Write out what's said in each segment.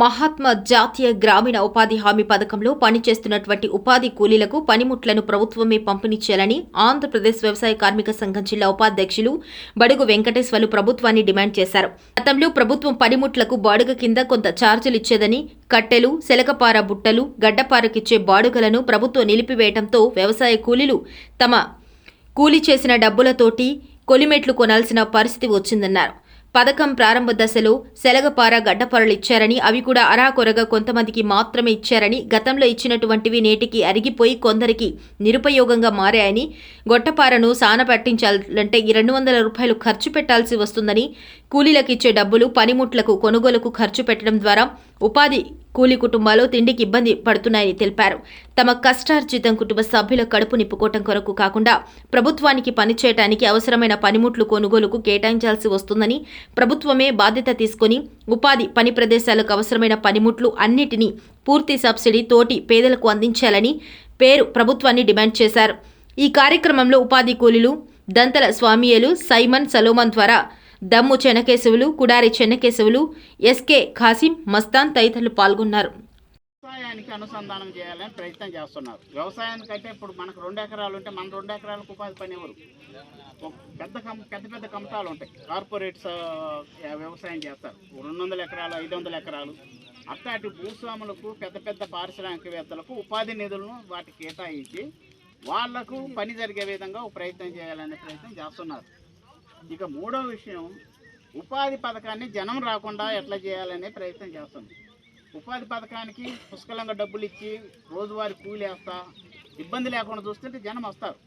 మహాత్మా జాతీయ గ్రామీణ ఉపాధి హామీ పథకంలో పనిచేస్తున్నటువంటి ఉపాధి కూలీలకు పనిముట్లను ప్రభుత్వమే పంపిణీ చేయాలని ఆంధ్రప్రదేశ్ వ్యవసాయ కార్మిక సంఘం జిల్లా ఉపాధ్యక్షులు బడుగు వెంకటేశ్వర్లు ప్రభుత్వాన్ని డిమాండ్ చేశారు. గతంలో ప్రభుత్వం పనిముట్లకు బాడుగ కింద కొంత ఛార్జీలు ఇచ్చేదని కట్టెలు సెలకపార బుట్టలు గడ్డపారకిచ్చే బాడుగలను ప్రభుత్వం నిలిపివేయడంతో వ్యవసాయ కూలీలు తమ కూలీ చేసిన డబ్బులతోటి కొలిమెట్లు కొనాల్సిన పరిస్థితి వచ్చిందన్నారు. పథకం ప్రారంభ దశలో సెలగపార గడ్డపారలు ఇచ్చారని అవి కూడా అరాకొరగా కొంతమందికి మాత్రమే ఇచ్చారని గతంలో ఇచ్చినటువంటివి నేటికి అరిగిపోయి కొందరికి నిరుపయోగంగా మారాయని గొట్టపారను సాన పట్టించాలంటే ఈ రెండు వందల రూపాయలు ఖర్చు పెట్టాల్సి వస్తుందని కూలీలకు ఇచ్చే డబ్బులు పనిముట్లకు కొనుగోలుకు ఖర్చు పెట్టడం ద్వారా ఉపాధి కూలీ కుటుంబాలు తిండికి ఇబ్బంది పడుతున్నాయని తెలిపారు. తమ కష్టార్జితం కుటుంబ సభ్యుల కడుపు నిప్పుకోవటం కొరకు కాకుండా ప్రభుత్వానికి పనిచేయటానికి అవసరమైన పనిముట్లు కొనుగోలుకు కేటాయించాల్సి వస్తుందని ప్రభుత్వమే బాధ్యత తీసుకొని ఉపాధి పని ప్రదేశాలకు అవసరమైన పనిముట్లు అన్నిటినీ పూర్తి సబ్సిడీ తోటి పేదలకు అందించాలని పేరు ప్రభుత్వాన్ని డిమాండ్ చేశారు. ఈ కార్యక్రమంలో ఉపాధి కూలీలు దంతల స్వామియలు సైమన్ సలోమన్ ద్వారా దమ్ము చెనకేశవులు కుడారి చెన్నకేశవులు ఎస్కే ఖాసిం మస్తాన్ తదితరులు పాల్గొన్నారు. వ్యవసాయానికి అనుసంధానం చేయాలని ప్రయత్నం చేస్తున్నారు. వ్యవసాయానికి అంటే ఇప్పుడు మనకు రెండు ఎకరాలు ఉంటే మన రెండు ఎకరాలకు ఉపాధి పని ఎవరు? పెద్ద కం పెద్ద పెద్ద కమతాలు ఉంటాయి. కార్పొరేట్స్ వ్యవసాయం చేస్తారు. రెండు వందల ఎకరాలు ఐదు వందల ఎకరాలు. అట్లాంటి భూస్వాములకు పెద్ద పెద్ద పారిశ్రామికవేత్తలకు ఉపాధి నిధులను వాటికి కేటాయించి వాళ్ళకు పని జరిగే విధంగా ఒక ప్రయత్నం చేయాలనే ప్రయత్నం చేస్తున్నారు. ఇక మూడో విషయం ఉపాధి పథకాన్ని జనం రాకుండా ఎట్లా చేయాలనే ప్రయత్నం చేస్తుంది ఉపాధి పథకానికి పుష్కలంగా డబ్బులు ఇచ్చి రోజువారీ కూలి వేస్తా ఇబ్బంది లేకుండా చూస్తుంటే జనం వస్తారు.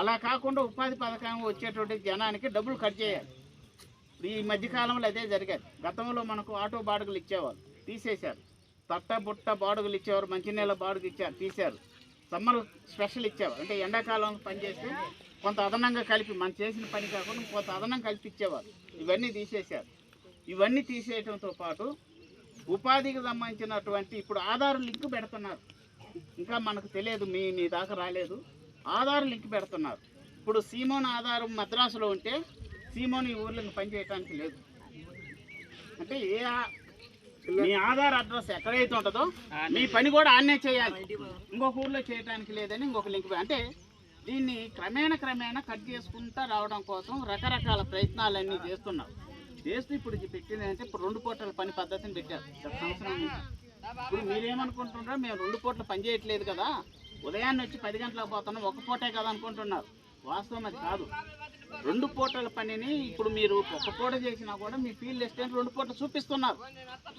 అలా కాకుండా ఉపాధి పథకం వచ్చేటువంటి జనానికి డబ్బులు కట్ చేయాలి. ఈ మధ్యకాలంలో అదే జరిగేది. గతంలో మనకు ఆటో బాడుగలు ఇచ్చేవారు తీసేశారు. తట్ట బుట్ట బాడుగలు ఇచ్చేవారు మంచినీళ్ళ బాడుగ ఇచ్చారు తీశారు. సమ్మర్ స్పెషల్ ఇచ్చేవారు. అంటే ఎండాకాలం పనిచేస్తే కొంత అదనంగా కలిపి మనం చేసిన పని కాకుండా కొంత అదనం కలిపి ఇచ్చేవారు. ఇవన్నీ తీసేశారు. ఇవన్నీ తీసేయడంతో పాటు ఉపాధికి సంబంధించినటువంటి ఇప్పుడు ఆధార్ లింక్ పెడుతున్నారు. ఇంకా మనకు తెలియదు మీ మీ దాకా రాలేదు. ఆధార్ లింక్ పెడుతున్నారు. ఇప్పుడు సీమోన్ ఆధారం మద్రాసులో ఉంటే సీమోన్ ఈ ఊర్లో పనిచేయటానికి లేదు. అంటే ఏ మీ ఆధార్ అడ్రస్ ఎక్కడైతే ఉంటుందో మీ పని కూడా ఆన్నే చేయాలి. ఇంకొక ఊర్లో చేయడానికి లేదని ఇంకొక లింక్ అంటే దీన్ని క్రమేణ క్రమేణా కట్ చేసుకుంటా రావడం కోసం రకరకాల ప్రయత్నాలన్నీ చేస్తున్నారు చేస్తూ ఇప్పుడు పెట్టింది అంటే ఇప్పుడు రెండు పూటల పని పద్ధతిని పెట్టారు. గత సంవత్సరం ఇప్పుడు మీరేమనుకుంటున్నారో మేము రెండు పూటలు పని చేయట్లేదు కదా. ఉదయాన్నే వచ్చి పది గంటలకు పోతున్నాం. ఒక పూటే కదా అనుకుంటున్నారు. వాస్తవం అది కాదు. రెండు పూటల పనిని ఇప్పుడు మీరు ఒక పూట చేసినా కూడా మీ ఫీల్డ్ ఎస్టేట్ రెండు పూటలు చూపిస్తున్నారు.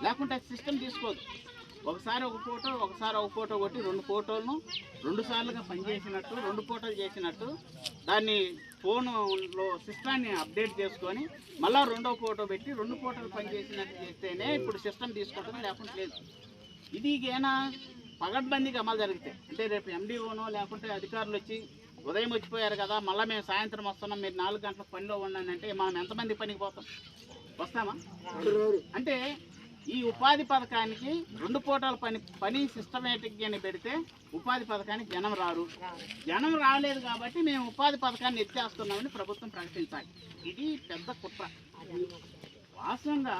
లేకుంటే సిస్టమ్ తీసుకోదు. ఒకసారి ఒక ఫోటో ఒకసారి ఒక ఫోటో కొట్టి రెండు ఫోటోలను రెండు సార్లుగా పనిచేసినట్టు రెండు ఫోటోలు చేసినట్టు దాన్ని ఫోన్లో సిస్టాన్ని అప్డేట్ చేసుకొని మళ్ళీ రెండో ఫోటో పెట్టి రెండు ఫోటోలు పనిచేసినట్టు చేస్తేనే ఇప్పుడు సిస్టమ్ తీసుకుంటుంది లేకుంటే లేదు. ఇది ఏనా పగడ్బందీకి అమలు జరిగితే అంటే రేపు ఎండిఓనో లేకుంటే అధికారులు వచ్చి ఉదయం వచ్చిపోయారు కదా మళ్ళీ మేము సాయంత్రం వస్తున్నాం మీరు నాలుగు గంటల పనిలో ఉండండి అంటే మనం ఎంతమంది పనికి పోతాం? వస్తామా? అంటే ఈ ఉపాధి పథకానికి రెండు పూటల పని పని సిస్టమేటిక్గా పెడితే ఉపాధి పథకానికి జనం రారు. జనం రాలేదు కాబట్టి మేము ఉపాధి పథకాన్ని ఎత్తేస్తున్నామని ప్రభుత్వం ప్రకటించాలి. ఇది పెద్ద కుట్ర. వాస్తవంగా